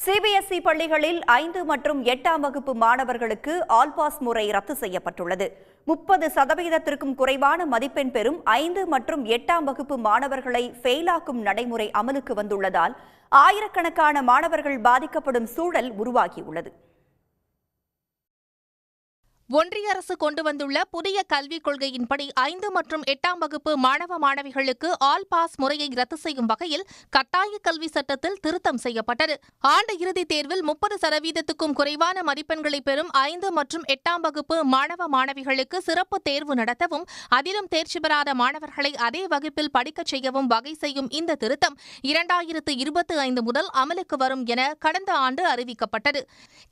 CBSE பள்ளிகளில் ஐந்து மற்றும் எட்டாம் வகுப்பு மாணவர்களுக்கு ஆல்பாஸ் முறை ரத்து செய்யப்பட்டுள்ளது. முப்பது சதவீதத்திற்கும் குறைவான மதிப்பெண் பெறும் ஐந்து மற்றும் எட்டாம் வகுப்பு மாணவர்களை ஃபெயிலாக்கும் நடைமுறை அமலுக்கு வந்துள்ளதால் ஆயிரக்கணக்கான மாணவர்கள் பாதிக்கப்படும் சூழல் உருவாகியுள்ளது. ஒன்றிய அரசு கொண்டு வந்துள்ள புதிய கல்விக் கொள்கையின்படி ஐந்து மற்றும் எட்டாம் வகுப்பு மாணவ மாணவிகளுக்கு ஆல் பாஸ் முறையை ரத்து செய்யும் வகையில் கட்டாய கல்வி சட்டத்தில் திருத்தம் செய்யப்பட்டது. ஆண்டு இறுதித் தேர்வில் முப்பது சதவீதத்துக்கும் குறைவான மதிப்பெண்களை பெறும் ஐந்து மற்றும் எட்டாம் வகுப்பு மாணவ மாணவிகளுக்கு சிறப்பு தேர்வு நடத்தவும் அதிலும் தேர்ச்சி பெறாத மாணவர்களை அதே வகுப்பில் படிக்கச் செய்யவும் வகை செய்யும் இந்த திருத்தம் இரண்டாயிரத்து இருபத்தி ஐந்து முதல் அமலுக்கு வரும் என கடந்த ஆண்டு அறிவிக்கப்பட்டது.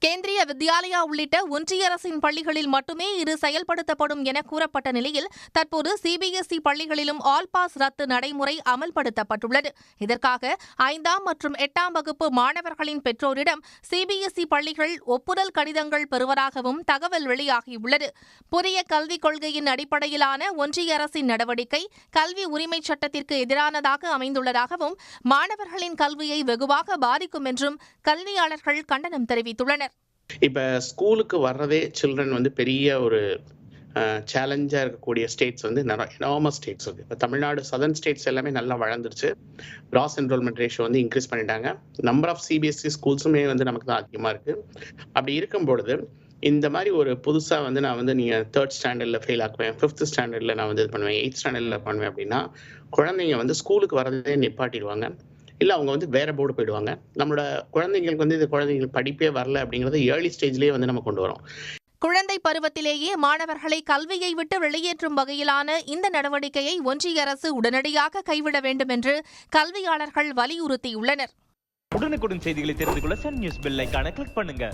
கேந்திரிய வித்யாலயா உள்ளிட்ட ஒன்றிய அரசின் பள்ளிகளில் மட்டுமே இது செயல்படுத்தப்படும் என கூறப்பட்ட நிலையில் தற்போது சிபிஎஸ்இ பள்ளிகளிலும் ஆல் பாஸ் ரத்து நடைமுறை அமல்படுத்தப்பட்டுள்ளது. இதற்காக ஐந்தாம் மற்றும் எட்டாம் வகுப்பு மாணவர்களின் பெற்றோரிடம் சிபிஎஸ்இ பள்ளிகள் ஒப்புதல் கடிதங்கள் பெறுவதாகவும் தகவல் வெளியாகியுள்ளது. புதிய கல்விக் கொள்கையின் அடிப்படையிலான ஒன்றிய அரசின் நடவடிக்கை கல்வி உரிமைச் சட்டத்திற்கு எதிரானதாக அமைந்துள்ளதாகவும் மாணவர்களின் கல்வியை வெகுவாக பாதிக்கும் என்றும் கல்வியாளர்கள் கண்டனம் தெரிவித்துள்ளனர். இப்போ ஸ்கூலுக்கு வர்றதே சில்ட்ரன் வந்து பெரிய ஒரு சேலஞ்சாக இருக்கக்கூடிய ஸ்டேட்ஸ் வந்து எனாமஸ் ஸ்டேட்ஸ் இருக்குது இப்போ தமிழ்நாடு சதர்ன் ஸ்டேட்ஸ் எல்லாமே நல்லா வளர்ந்துருச்சு. கிராஸ் என்ரோல்மெண்ட் ரேஷியோ வந்து இன்க்ரீஸ் பண்ணிட்டாங்க. நம்பர் ஆஃப் சிபிஎஸ்சி ஸ்கூல்ஸுமே வந்து நமக்கு தான் அதிகமாக இருக்குது அப்படி இருக்கும் பொழுது இந்த மாதிரி ஒரு புதுசாக வந்து நான் வந்து நீங்கள் தேர்ட் ஸ்டாண்டர்டில் ஃபெயில் ஆக்குவேன் ஃபிஃப்த் ஸ்டாண்டர்டில் நான் வந்து இது பண்ணுவேன் எயித் ஸ்டாண்டர்டில் பண்ணுவேன் அப்படின்னா குழந்தைங்க வந்து ஸ்கூலுக்கு வரதே நிப்பாட்டிடுவாங்க. இல்லை அவங்க வந்து வேற போர்டு போயிடுவாங்க. நம்மளோட குழந்தைங்களுக்கு வந்து இது குழந்தைங்களுக்கு படிப்பே வரல அப்படிங்கிறத ஏர்லி ஸ்டேஜ்லேயே வந்து நம்ம கொண்டு வரோம். குழந்தை பருவத்திலேயே மாணவர்களை கல்வியை விட்டு வெளியேற்றும் வகையிலான இந்த நடவடிக்கையை ஒன்றிய அரசு உடனடியாக கைவிட வேண்டும் என்று கல்வியாளர்கள் வலியுறுத்தியுள்ளனர். உடனுக்குடன் செய்திகளை தெரிந்து கொள்ள சன் நியூஸ் பெல் ஐகானை கிளிக் பண்ணுங்க.